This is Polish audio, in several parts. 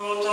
Oto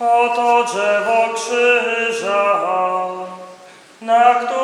Oto drzewo krzyża, na którym